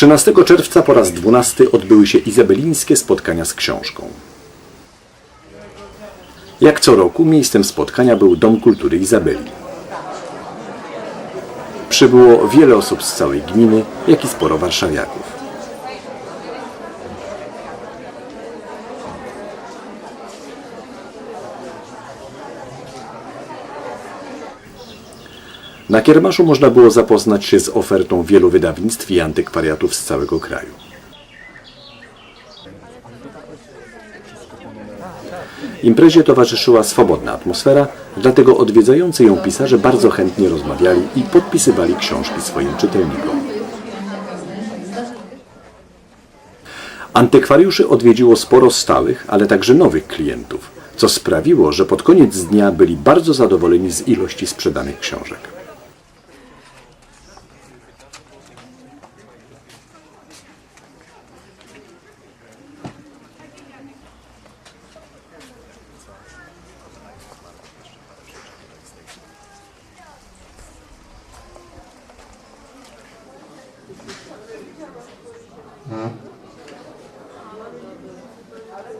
13 czerwca po raz 12 odbyły się izabelińskie spotkania z książką. Jak co roku miejscem spotkania był Dom Kultury Izabeli. Przybyło wiele osób z całej gminy, jak i sporo warszawiaków. Na kiermaszu można było zapoznać się z ofertą wielu wydawnictw i antykwariatów z całego kraju. Imprezie towarzyszyła swobodna atmosfera, dlatego odwiedzający ją pisarze bardzo chętnie rozmawiali i podpisywali książki swoim czytelnikom. Antykwariuszy odwiedziło sporo stałych, ale także nowych klientów, co sprawiło, że pod koniec dnia byli bardzo zadowoleni z ilości sprzedanych książek. Hmm. Ale